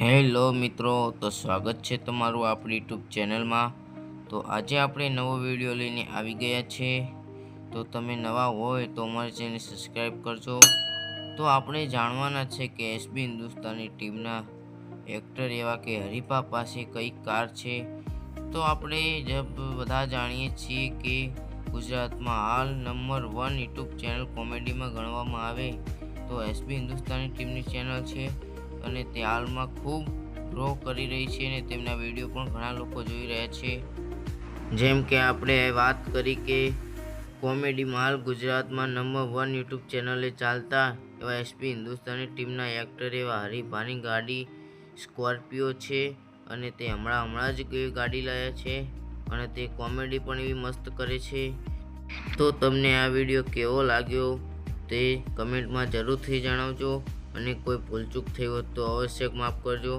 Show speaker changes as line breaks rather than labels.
Hello મિત્રો, તો સ્વાગત છે તમારું આપણી યુટ્યુબ ચેનલમાં. તો આજે આપણે નવો વીડિયો લઈને આવી ગયા છે. તો તમે નવા હોય તો અમારી ચેનલ સબસ્ક્રાઈબ કરજો. તો આપણે જાણવાના છે કે એસબી હિન્દુસ્તાની ટીમના એક્ટર એવા કે હરિપા પાસે કઈ કાર છે. તો આપણે જબ બધા જાણીએ છીએ કે ગુજરાતમાં હાલ નંબર વન યુટ્યુબ ચેનલ કોમેડીમાં ગણવામાં આવે તો એસબી હિન્દુસ્તાની ટીમની ચેનલ છે. અને તે હાલમાં ખૂબ ગ્રો કરી રહી છે અને તેમના વીડિયો પણ ઘણા લોકો જોઈ રહ્યા છે. જેમ કે આપણે વાત કરી કે કોમેડીમાં હાલ ગુજરાતમાં નંબર વન યુટ્યુબ ચેનલે ચાલતા એવા એસપી હિન્દુસ્તાની ટીમના એક્ટર એવા હરિભાની ગાડી સ્કોર્પિયો છે અને તે હમણાં હમણાં જ એવી ગાડી લાવ્યા છે અને તે કોમેડી પણ એવી મસ્ત કરે છે. તો તમને આ વીડિયો કેવો લાગ્યો તે કમેન્ટમાં જરૂરથી જણાવજો. અને કોઈ ભૂલચૂક થઈ હોય તો અવશ્ય માફ કરજો.